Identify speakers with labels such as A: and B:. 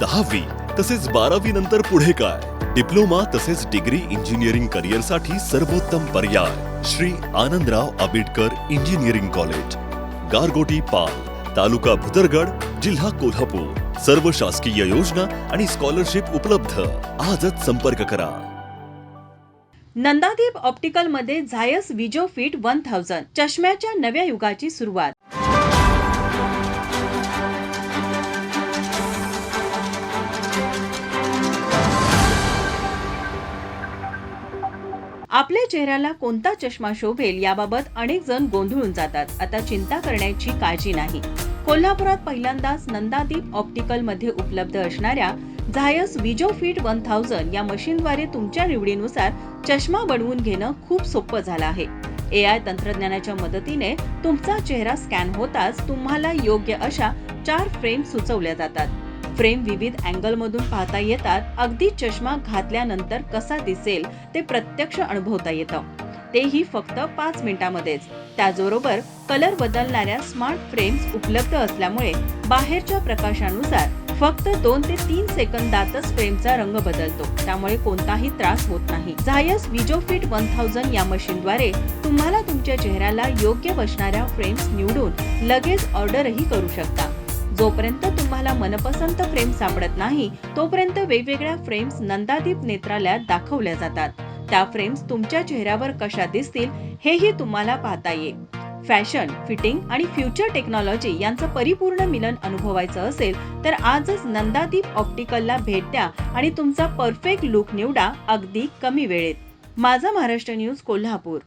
A: दहावी तसेच बारावी नंतर पुढे काय? डिप्लोमा तसेच डिग्री इंजिनिअरिंग करिअरसाठी सर्वोत्तम पर्याय श्री आनंदराव आंबेडकर इंजिनिअरिंग कॉलेज गारगोटी पाल तालुका भुदरगड जिल्हा कोल्हापूर. सर्व शासकीय योजना आणि स्कॉलरशिप उपलब्ध. आजच संपर्क करा.
B: नंदादीप ऑप्टिकलमध्ये झायस विजो फिट वन थाउजंड चष्म्याच्या नव्या युगाची सुरुवात. आपल्या चेहऱ्याला कोणता चष्मा शोभेल याबाबत अनेक जण गोंधळून जातात. आता चिंता करण्याची काळजी नाही. कोल्हापुरात पहिल्यांदाच नंदादीप ऑप्टिकलमध्ये उपलब्ध असणाऱ्या झायस विजो फिट वन थाउजंड या मशीनद्वारे तुमच्या निवडीनुसार चष्मा बनवून घेणं खूप सोपं झालं आहे. ए आय तंत्रज्ञानाच्या मदतीने तुमचा चेहरा स्कॅन होताच तुम्हाला योग्य अशा चार फ्रेम सुचवल्या जातात. फ्रेम विविध अँगलमधून पाहता येतात. अगदी चष्मा घातल्यानंतर कसा दिसेल ते प्रत्यक्ष अनुभवता येतं. तेही फक्त पाच मिनिटांमध्येच. त्याचबरोबर कलर बदलणाऱ्या स्मार्ट फ्रेम्स उपलब्ध असल्यामुळे बाहेरच्या प्रकाशानुसार फक्त दोन ते तीन सेकंदातच फ्रेमचा रंग बदलतो. त्यामुळे कोणताही त्रास होत नाही. झायस विजोफिट वन थाउजंड या मशीनद्वारे तुम्हाला तुमच्या चेहऱ्याला योग्य बसणाऱ्या फ्रेम्स निवडून लगेच ऑर्डरही करू शकता. जोपर्यंत तुम्हाला मनपसंत फ्रेम सापडत नाही तोपर्यंत वेगवेगळ्या फ्रेम्स नंदादीप नेत्रालयात दाखवल्या जातात. त्या फ्रेम्स तुमच्या चेहऱ्यावर कशा दिसतील हेही तुम्हाला पाहता येईल. फॅशन फिटिंग आणि फ्युचर टेक्नॉलॉजी यांचं परिपूर्ण मिलन अनुभवायचं असेल तर आजच नंदादीप ऑप्टिकलला भेट द्या आणि तुमचा परफेक्ट लुक निवडा अगदी कमी वेळेत. माझा महाराष्ट्र न्यूज कोल्हापूर.